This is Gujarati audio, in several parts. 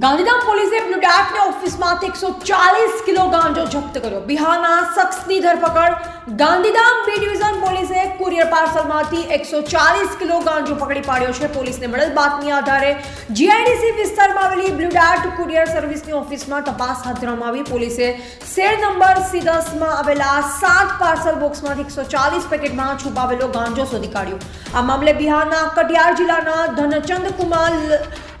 ગાંધીધામ પોલીસે બ્લુ ઓફિસમાં એકસો ચાલીસ કિલો ગાંજો જપ્ત કર્યો. બિહારના શખ્સની ધરપકડ. ગાંધીધામ બી ડિવિઝન પોલીસે કુરિયર પાર્સલમાંથી એકસો ચાલીસ કિલો ગાંજો પકડી પાડ્યો છે. પોલીસને મળેલ બાતમી આધારે જીઆઈડીસી વિસ્તારમાં આવેલી બ્લુડાર્ટ કુરિયર સર્વિસની ઓફિસમાં તપાસ હાથ ધરવામાં આવી. પોલીસે શેર નંબર સી દસમાં આવેલા સાત પાર્સલ બોક્સમાંથી એકસો ચાલીસ પેકેટમાં છુપાવેલો ગાંજો શોધી કાઢ્યો. આ મામલે બિહારના કટિયાર જિલ્લાના ધનચંદ કુમાર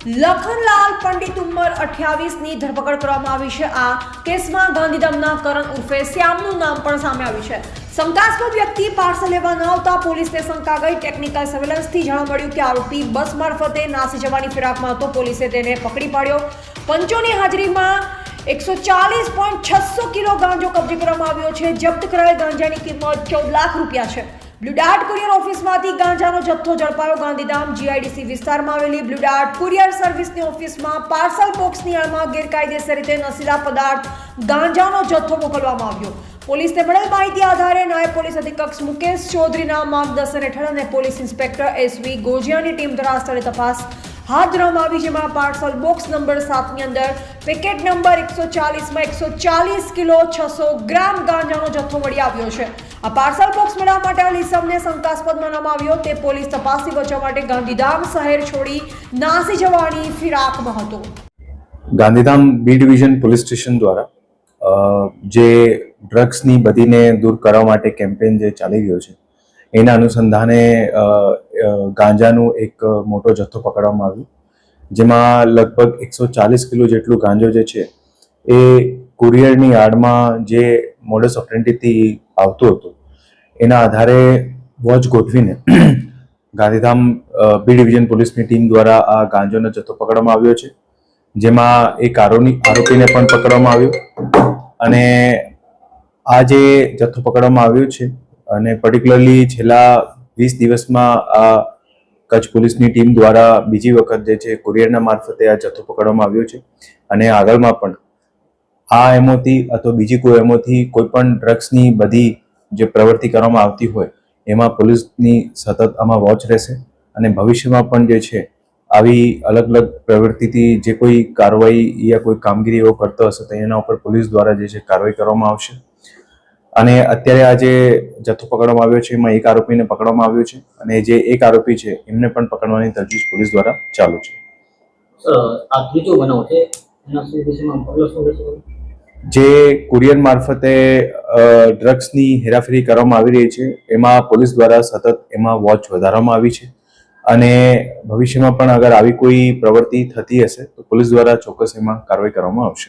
લખનલાલ પંડિત ઉંમર અઠ્યાવીસની ધરપકડ કરવામાં આવી છે. આ કેસમાં ગાંધીધામના કરણ ઉર્ફે શ્યામનું નામ પણ સામે આવ્યું છે. શંકાસ્પદ વ્યક્તિ પાર્સલ લેવા ન આવતા પોલીસને શંકા ગઈ. ટેકનિકલ સર્વેલન્સથી જાણવા મળ્યું કે આરોપી બસ મારફતે નાસી જવાની ફિરાકમાં હતો પોલીસે તેને પકડી પાડ્યો. પંચોની હાજરીમાં એકસો ચાલીસ પોઈન્ટ છસો કિલો ગાંજો કબજે કરવામાં આવ્યો છે. જપ્ત કરાયેલ ગાંજાની કિંમત ચૌદ લાખ રૂપિયા છે. બ્લુડાર્ટ કુરિયર ઓફિસમાંથી ગાંજાનો જથ્થો ઝડપાયો. ગાંધીધામ જીઆઈડીસી વિસ્તારમાં આવેલી બ્લુડાર્ટ કુરિયર સર્વિસની ઓફિસમાં પાર્સલ બોક્સની આડમાં ગેરકાયદેસર રીતે નશીલા પદાર્થ ગાંજાનો જથ્થો મોકલવામાં આવ્યો. પોલીસને મળેલ માહિતી આધારે નાયબ પોલીસ અધિકક્ષ મુકેશ ચૌધરીના માર્ગદર્શન હેઠળ અને પોલીસ ઇન્સ્પેક્ટર એસવી ગોજિયાની ટીમ દ્વારા સ્થળે તપાસ હાથ ધરવામાં આવી, જેમાં પાર્સલ બોક્સ નંબર સાતની અંદર, પેકેટ નંબર એકસો ચાલીસમાં એકસો ચાલીસ કિલો છસો ગ્રામ ગાંજાનો જથ્થો મળી આવ્યો છે. આ પાર્સલ બોક્સ મેળવવા માટે આ લીસમને શંકાસ્પદ માનવામાં આવ્યો. તે પોલીસ તપાસથી બચવા માટે ગાંધીધામ શહેર છોડી નાસી જવાની ફિરાકમાં હતો. Gandhidham B division police station દ્વારા જે ડ્રગ્સની બધીને દૂર કરવા માટે કેમ્પેન જે ચાલી રહ્યો છે, એના અનુસંધાને ગાંજાનું એક મોટો જથ્થો પકડવામાં આવ્યો. જેમાં લગભગ એકસો ચાલીસ કિલો જેટલું ગાંજો જે છે, એ કુરિયરની આડમાં જે મોડસ ઓપરેન્ટીથી આવતું હતું, એના આધારે વોચ ગોઠવીને ગાંધીધામ બી ડિવિઝન પોલીસની ટીમ દ્વારા આ ગાંજોનો જથ્થો પકડવામાં આવ્યો છે. જેમાં એક આરોની આરોપીને પણ પકડવામાં આવ્યો અને આ જે જથ્થો પકડવામાં આવ્યો છે અને પર્ટિક્યુલરલી છેલ્લા વીસ દિવસમાં આ કચ્છ પોલીસની ટીમ દ્વારા બીજી વખત જે છે કુરિયરના મારફતે આ જથ્થો પકડવામાં આવ્યો છે અને આગળમાં પણ આ એમોથી અથવા બીજી કોઈ એમોથી કોઈ પણ ડ્રગ્સની બધી જે પ્રવૃત્તિ કરવામાં આવતી હોય, એમાં પોલીસની સતત આમાં વોચ રહેશે અને ભવિષ્યમાં પણ જે છે, આવી અલગ અલગ પ્રવૃત્તિથી જે કોઈ કાર્યવાહી યા કોઈ કામગીરી એવો કરતો હશે, તો એના ઉપર પોલીસ દ્વારા જે છે કાર્યવાહી કરવામાં આવશે. અને અત્યારે આ જે જથ્થો પકડવામાં આવ્યો છે, એમાં એક આરોપીને પકડવામાં આવ્યો છે અને જે એક આરોપી છે, એમને પણ પકડવાની તજવીજ પોલીસ દ્વારા ચાલુ છે. આ ત્રીજો બનાવ છે? જે કુરિયર મારફતે ડ્રગ્સની હેરાફેરી કરવામાં આવી રહી છે, એમાં પોલીસ દ્વારા સતત એમાં વોચ વધારવામાં આવી છે. અને ભવિષ્યમાં પણ અગર આવી કોઈ પ્રવૃત્તિ થતી હશે, તો પોલીસ દ્વારા ચોક્કસ એમાં કાર્યવાહી કરવામાં આવશે.